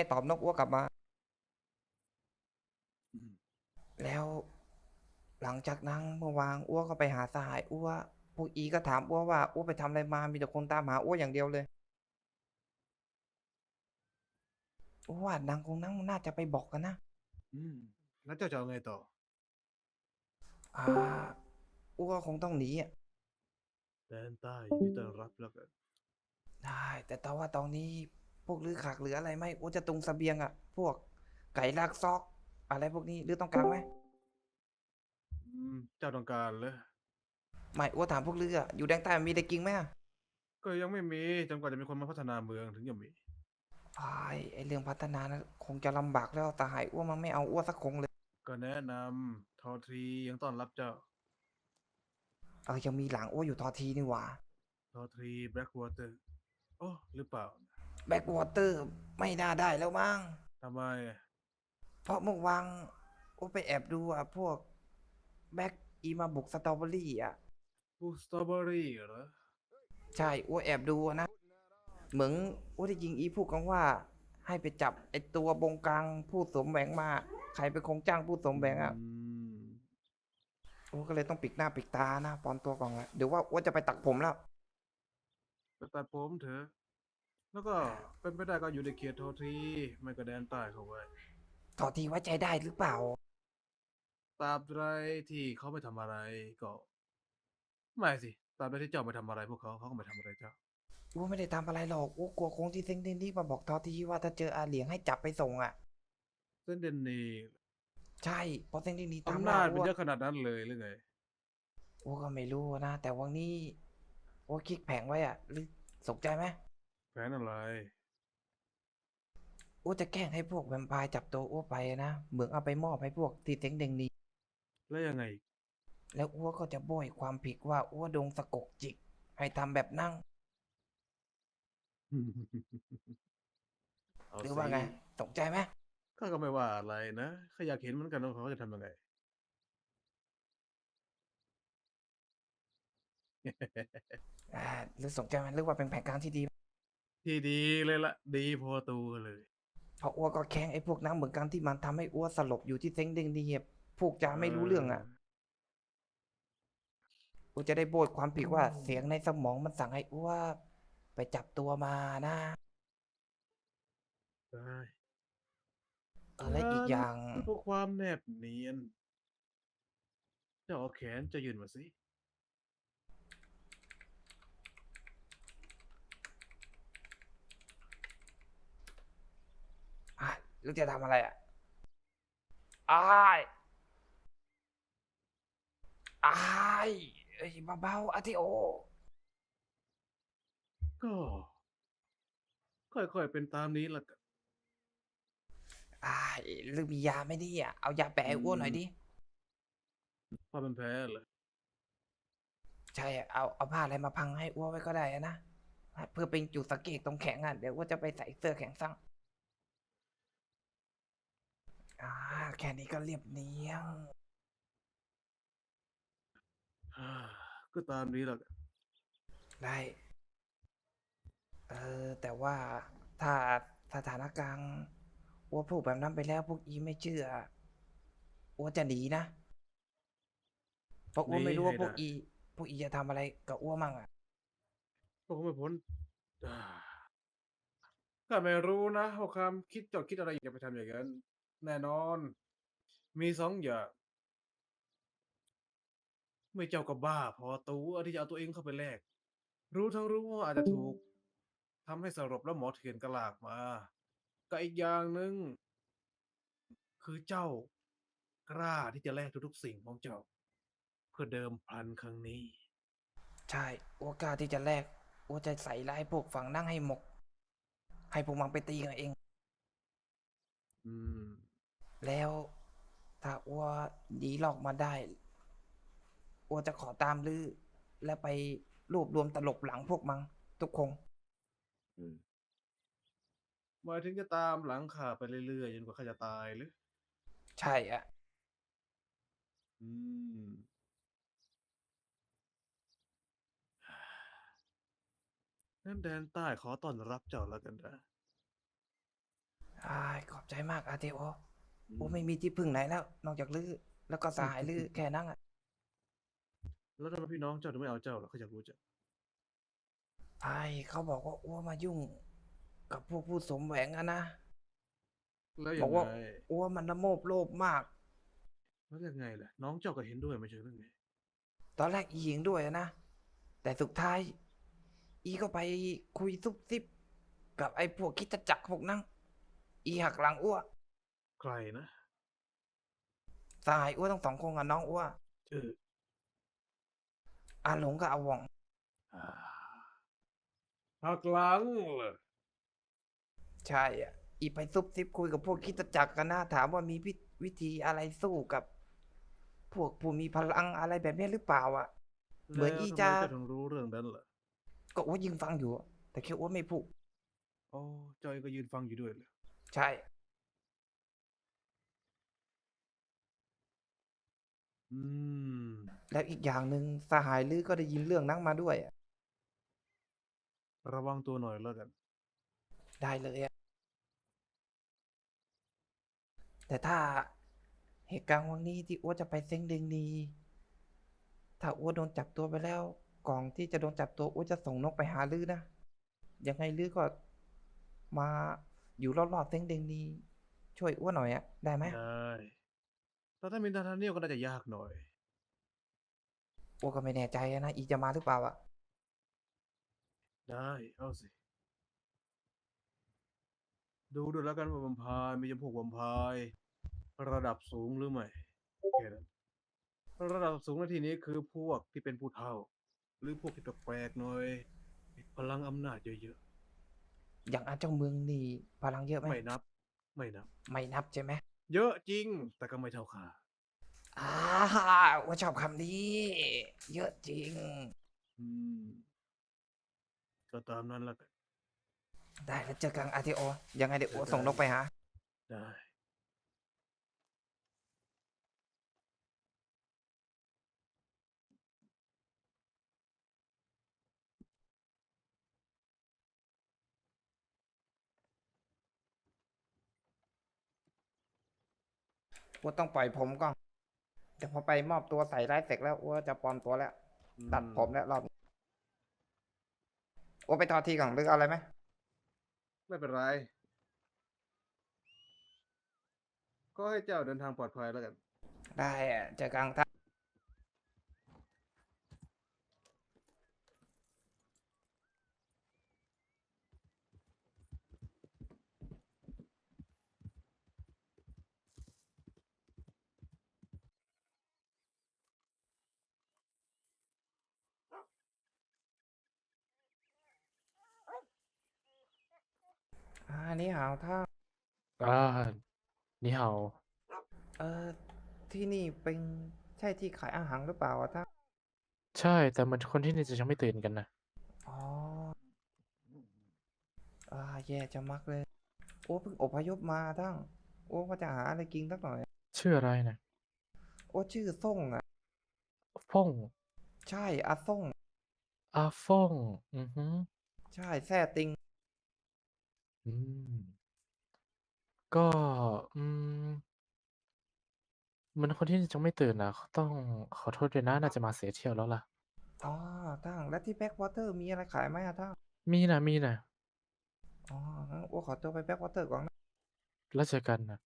ไม่ตอบนกอ้วกลับมาอืมแล้ว หลังจากนั้นเมื่อวานอ้วก็ไปหาสหายอ้วพวกอีก็ถามอ้วว่าอ้วไปทำอะไรมามีแต่คนตามหาอ้วอย่างเดียวเลยอ้วว่านางคงนั้นมันน่าจะไปบอกกันนะอืมแล้วเจ้าจะเอาไงต่อ อ่าอ้วคงต้องหนีอะแดนใต้ยินดีต้อนรับแล้วกัน ได้ แต่แต่ว่าตอนนี้ พวกลือขากเหลืออะไรไหมอ้วจะตุงเสบียงอะพวกไก่ลากซอก อะไรพวกนี้ลือต้องการไหมอืมเจ้าต้องการเลย ไม่อ้วถามพวกลืออะอยู่แดงใต้มันมีได้กิงไหมอะก็ยังไม่มีจนกว่าจะมีคนมาพัฒนาเมืองถึงจะมีไอ้ไอเรื่องพัฒนานะคงจะลำบากแล้วแต่หายอ้วมันไม่เอาอ้วสักคงเลยก็แนะนำทอทรียังต้อนรับเจ้าเออยังมีหลังอ้วอยู่ทอทีนี่หว่าทอทรีแบล็กวอเตอร์โอ้หรือเปล่า แบ็กวอเตอร์ไม่น่าได้แล้วมั้ง ทำไม เพราะเมื่อวานอ้วไปแอบดูอะ พวกแบ็กอีมาบุกสตรอเบอรี่อะ พวกสตรอเบอรี่เหรอ ใช่อ้วแอบดูอะนะ เหมือนอ้วได้ยิงอีพูดกันว่า ให้ไปจับไอตัวบงกลางผู้สวมแหวงมา ใครเป็นคงจ้างผู้สวมแหวงอะอืม อ้วก็เลยต้องปิดหน้าปิดตานะปลอมตัวก่อนอะเดี๋ยวว่าอ้วจะไปตักผมแล้ว ไปตัดผมเถอะ แล้วก็เป็นไปได้ก็อยู่ในเขตทอทรีไม่ก็แดนใต้เขาไว้ทอทีไว้ใจได้หรือเปล่า ตราบใดที่เขาไม่ทำอะไรก็ ไม่สิตราบใดที่เจ้าไม่ทำอะไรพวกเขาเขาก็ไม่ทำอะไรเจ้าอ้วไม่ได้ทำอะไรหรอกอ้วกลัวคงที่เซ็งเด้งที่มาบอกทอทีว่าถ้าเจออาเหลียงให้จับไปส่งอะ เส้นเดนนีใช่เพราะเซ็งเด้งนี้ตามอำล่านาจเป็นอ้วเยอะขนาดนั้นเลยหรือไงอ้วก็ไม่รู้นะแต่วันนี้อ้วคิดแผงไว้อะหรือสนใจไหม แผนอะไรอ้วจะแกล้งให้พวกแวมไพร์จับตัวอ้วไปนะเหมือนเอาไปมอบให้พวกที่เซ็งเด้งนี้แล้วยังไงอีกแล้วอ้วก็จะโบยความผิดว่าอ้วโดงสะกกจิก ให้ทำแบบนั่งเาหรือว่าไงสิสนใจไหมข้าก็ไม่ว่าอะไรนะข้าอยากเห็นเหมือนกันว่าเขาจะทำยังไง อ่าหรือสนใจไหมหรือว่าเป็นแผนการที่ดี ที่ดีเลยละดีพอตัวเลยเพราะอ้วก็แค้งไอ้พวกนั้นเหมือนกันที่มันทำให้อ้วสลบอยู่ที่เซ็งเด้งดีอะพวกจะไม่รู้เรื่องอะอ้วจะได้โบยความผิดว่าเสียงในสมองมันสั่งให้อ้วไปจับตัวมานะได้เออและอีกอย่าง เพื่อความแนบเนียนเจ้าเอาแขนจะยืนมาสิ อะลูกจะทำอะไรอะอ้ายอ้ายเอ้ยเบาๆอาทิโอ ก็ ค่อยๆเป็นตามนี้ละกัน อ้ายลูกมียาไหมเนี่อะเอายาแปะให้อ้วนหน่อยดิผ้ามันแพ้เลยใช่อะเอาเอาผ้าอะไรมาพังให้อ้วนไว้ก็ได้อะนะ เพื่อเป็นจุดสังเกตตรงแขนอะเดี๋ยวอ้ว่าจะไปใส่เสื้อแขนสั้น อ่าแค่นี้ก็เรียบเนียง ก็ตามนี้ละกันได้ เออ แต่ว่าถ้าสถานการณ์อ้วพูดแบบนั้นไปแล้วพวกอีไม่เชื่ออ้วจะหนีนะ เพราะอ้วไม่รู้ว่าพวกอี พวกอีจะทำอะไรกับอ้วมั่งอะก็คงไม่พ้นอ่าก็ไม่รู้นะว่าความคิดเจอดคิดอะไรอยากจะไปทำอย่างนั้น แน่นอน มีสองอย่าง ไม่เจ้าก็บ้า พอตัวที่จะเอาตัวเองเข้าไปแลก รู้ทั้งรู้ว่าอาจจะถูกทำให้สลบแล้วหมอเถื่อนกระลากมาก็อีกอย่างหนึ่งคือเจ้ากล้าที่จะแลกทุกๆสิ่งของเจ้า เพื่อเดิมพันครั้งนี้ ใช่อ้วกล้าที่จะแลกอ้วจะใส่ร้ายพวกฝั่งนั่งให้หมก ให้พวกมันไปตีกันเอง อืม แล้วถ้าอ้วหนีหลอกมาได้อ้วจะขอตามลือ และไปรวบรวมตลบหลังพวกมันทุกคง อืมหมายถึงจะตามหลังข่าไปเรื่อยๆจนกว่าข้าจะตายหรือ ใช่อะอืมงั้นแดนใต้ขอต้อนรับเจ้าแล้วกันนะอ่าใจมากอาเทโออื โอ้มไม่มีที่พึ่งไหนแล้ว นอกจากลือแล้วก็สหายลือแค่นั้นอะแล้วทำไมพี่น้องเจ้าถึงไม่เอาเจ้าล่ะเขาอยากรู้จักไอ้เขาบอกว่าอ้วมายุ่ง กับพวกผู้สมแหวงอะนะแล้วบยัอกงว่าไงอ้วมันละโมบโลภมาก แล้วยังไงล่ะ น้องเจ้าก็เห็นด้วยไม่ใช่หรือไงตอนแรกอีหญิงด้วยนะ แต่สุดท้าย อีก็ไปคุยซุบซิบ กับไอ้พวกคิดจะจักรพวกนั้นอีหักหลังอ้ว ใครนะสหายอ้วทั้งสองคนกับน้องอ้วชื่ออาหลงกับอาหว่องอ่าหักหลังเหรอใช่อะ อีไปซุบซิบคุยกับพวกคิดจะจักรกันนะถามว่ามีวิวิธีอะไรสู้กับ พวกผู้มีพลังอะไรแบบนี้หรือเปล่าอะ เหมือนแล้วอีทำไมจะเจ้าถึงรู้เรื่องนั้นล่ะก็อ้วยิงฟังอยู่อะแต่แค่อ้วไม่พูด อ๋อเจ้าเองก็ยืนฟังอยู่ด้วยเลยใช่ อืม แล้วอีกอย่างหนึ่งสหายลือก็ได้ยินเรื่องนั้นมาด้วยอะระวังตัวหน่อยแล้วกัน ได้เลยอะแต่ถ้าเหตุการณ์วันนี้ที่อ้วจะไปเซ้งเดงนีถ้าอ้วโดนจับตัวไปแล้ว ก่อนที่จะโดนจับตัวอ้วจะส่งนกไปหาลือนะยังไงลือก็มาอยู่รอบๆเซ้งเดงนีช่วยอ้วหน่อยอะได้ไหม ได้ แต่ถ้ามีนาธานเนียลก็น่าจะยากหน่อยอ้วก็ไม่แน่ใจอะนะอีจะมาหรือเปล่าอะได้เอาสิ ดูด้วยแล้วกันว่าวัมพายมีจำพวกวัมพายระดับสูงหรือไม่แค่นั้นระดับสูงในที่นี้คือพวกที่เป็นผู้เฒ่า หรือพวกที่แปลกๆหน่อยมีพลังอำนาจเยอะอย่างอาเจ้าเมืองนี่พลังเยอะๆไหมไม่นับ ไม่นับ ไม่นับใช่ไหม เยอะจริง แต่ก็ไม่เท่าข้าอ่าว่าชอบคำนี้ เยอะจริง อืมก็ตามนั้นละกันได้แล้วเจอกันอาร์ทีโอยังไงเดี๋ยวโอส่งนกไปหา ได้ อัวต้องปล่อยผมก่อนเดี๋ยวพอไปมอบตัวใส่ร้ายเสร็จแล้วอัวจะปลอมตัวแล้วอืตัดผมแล้วรอบนี้อัวไปทอดทีก่อนหรือเอาอะไรไหมไม่เป็นไร ก็ให้เจ้าเดินทางปลอดภัยแล้วกัน ได้อะเจอกันท่าน อ่านี่หาวท่านอ่านี่เห่าเออที่นี่เป็นใช่ที่ขายอาหารหรือเปล่าอะท่านใช่ แต่เหมันคนที่นี่จะยังไม่ตื่นกันนะ อ๋ออ่าแย่จะมักเลย โอ้เพิ่งอพยพมาท่านโอ้ว่าจะหาอะไรกินสักหน่อย ชื่ออะไรนะโอ้ชื่อส่งอะฟงใช่อาส่งอาฟงอือฮึ ใช่แซ่ติง อืม ก็ อืม มันคนที่ยังไม่ตื่นนะต้องขอโทษด้วยนะ น่าจะมาเสียเที่ยวแล้วล่ะ อ๋อท่านแล้วที่แบ็กวอเตอร์มีอะไรขายไหมอะท่านมีนะมีนะอ๋อ งั้นโอ้ขอตัวไปแบ็กวอเตอร์ก่อนนะ แล้วเจอกันนะ